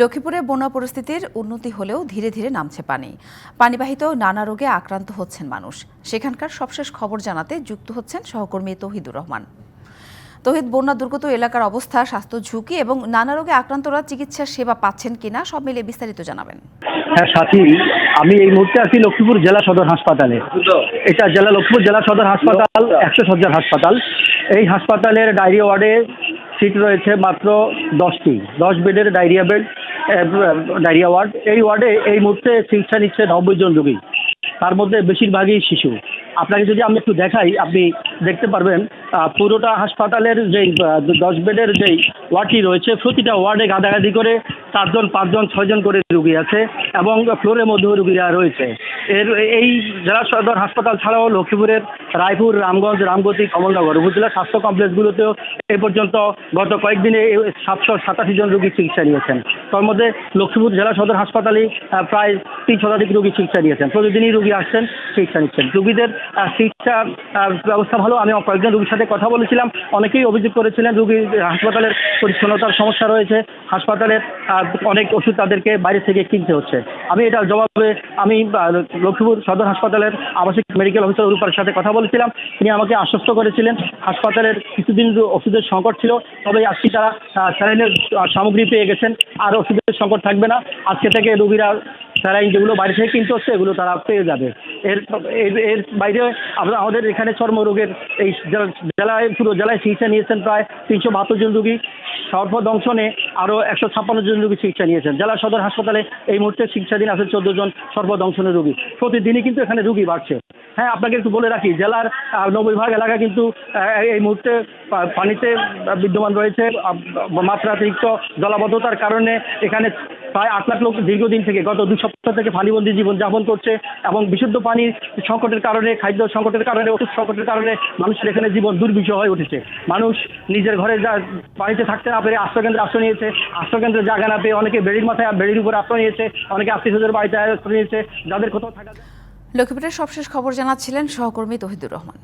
লক্ষ্মীপুরে বন্যা পরিস্থিতির উন্নতি হলেও ধীরে ধীরে নামছে পানি। পানিবাহিত নানা রোগে আক্রান্ত হচ্ছেন মানুষ। সেখানকার সবশেষ খবর জানাতে যুক্ত হচ্ছেন সহকর্মী তহিদুর রহমান। তহিদ, বন্যা দুর্গত এলাকার অবস্থা, স্বাস্থ্য ঝুঁকি এবং নানা রোগে আক্রান্তরা চিকিৎসার সেবা পাচ্ছেন কিনা সব মিলে বিস্তারিত জানাবেন। হ্যাঁ সাথী, আমি এই মুহূর্তে আছি লক্ষ্মীপুর জেলা সদর হাসপাতালে। এটা জেলা লক্ষ্মীপুর জেলা সদর হাসপাতাল, একশো সজ্জার হাসপাতাল। এই হাসপাতালের ডায়রিয়া ওয়ার্ডে সিট রয়েছে মাত্র দশটি। দশ বেডের ডায়রিয়া বেড ডায়রিয়া ওয়ার্ড এই ওয়ার্ডে এই মুহূর্তে চিকিৎসা নিচ্ছে নব্বই জন রোগী। তার মধ্যে বেশিরভাগই শিশু। আপনাকে যদি আমি একটু দেখাই, আপনি দেখতে পারবেন পুরোটা হাসপাতালের যেই দশ বেডের যেই ওয়ার্ডটি রয়েছে, প্রতিটা ওয়ার্ডে গাদাগাদি করে চারজন, পাঁচজন, ছয়জন করে রুগী আছে এবং ফ্লোরের মধ্যেও রুগীরা রয়েছে। এর এই জেলা সদর হাসপাতাল ছাড়াও লক্ষ্মীপুরের রায়পুর, রামগঞ্জ, রামগতি, কমলনগর উপজেলা স্বাস্থ্য কমপ্লেক্সগুলোতেও এ পর্যন্ত গত কয়েকদিনে সাতশো সাতাশি জন রুগী চিকিৎসা নিয়েছেন। তার মধ্যে লক্ষ্মীপুর জেলা সদর হাসপাতালে প্রায় তিন শতাধিক রুগী চিকিৎসা নিয়েছেন। প্রতিদিনই রোগী আসছেন, চিকিৎসা নিচ্ছেন। রুগীদের চিকিৎসা ব্যবস্থা ভালো। আমি কয়েকজন রোগীর সাথে কথা বলেছিলাম। অনেকেই অভিযোগ করেছিলেন রুগী হাসপাতালের পরিচ্ছন্নতার সমস্যা রয়েছে। হাসপাতালের অনেক ওষুধ তাদেরকে বাইরে থেকে কিনতে হচ্ছে। আমি এটার জবাবে আমি লক্ষ্মীপুর সদর হাসপাতালের আবাসিক মেডিকেল অফিসার রূপার সাথে কথা বলেছিলাম। তিনি আমাকে আশ্বস্ত করেছিলেন, হাসপাতালের কিছুদিন ওষুধের সংকট ছিল, তবে আজকে তারা স্যালাইনের সামগ্রী পেয়ে গেছেন, আর ওষুধের সংকট থাকবে না। আজকে থেকে রুগীরা স্যালাইন যেগুলো বাইরে থেকে কিনতে হচ্ছে, এগুলো তারা পেয়ে যাবে। এর, এর- বাইরে আমাদের এখানে চর্মরোগের এই জেলায়, পুরো জেলায় চিকিৎসা নিয়েছেন প্রায় তিনশো বাহাত্তর জন রুগী। সর্বদংশনে আরও একশো ছাপ্পান্ন জন রোগী চিকিৎসা নিয়েছেন। জেলা সদর হাসপাতালে এই মুহূর্তে চিকিৎসাধীন আছে চোদ্দ জন সর্বদংশনের রোগী। প্রতিদিনই কিন্তু এখানে রুগী বাড়ছে। হ্যাঁ আপনাকে একটু বলে রাখি, জেলার নবীভাগ ভাগ এলাকা কিন্তু এই মুহূর্তে পানিতে বিদ্যমান রয়েছে মাত্রাতিরিক্ত জলাবদ্ধতার কারণে এখানে প্রায় আট লাখ লোক দীর্ঘদিন থেকে গত দু সপ্তাহ থেকে পানিবন্দী জীবনযাপন করছে এবং বিশুদ্ধ পানির সংকটের কারণে, খাদ্য সংকটের কারণে, ওষুধ সংকটের কারণে মানুষের এখানে জীবন দুর্বিষহ হয়ে উঠেছে। মানুষ নিজের ঘরে যা পানিতে থাকতে না পেরে আশ্রয়কেন্দ্রে আশ্রয় নিয়েছে। আশ্রয়কেন্দ্রে জায়গা না পেয়ে অনেকে বেড়ির মাথায়, বেড়ির উপর আশ্রয় নিয়েছে। অনেকে আত্মীয় স্বজনের বাড়িতে আশ্রয় নিয়েছে। যাদের কোথাও থাকা লক্ষ্মীপুরের সবশেষ খবর জানাচ্ছিলেন সহকর্মী তহিদুর রহমান।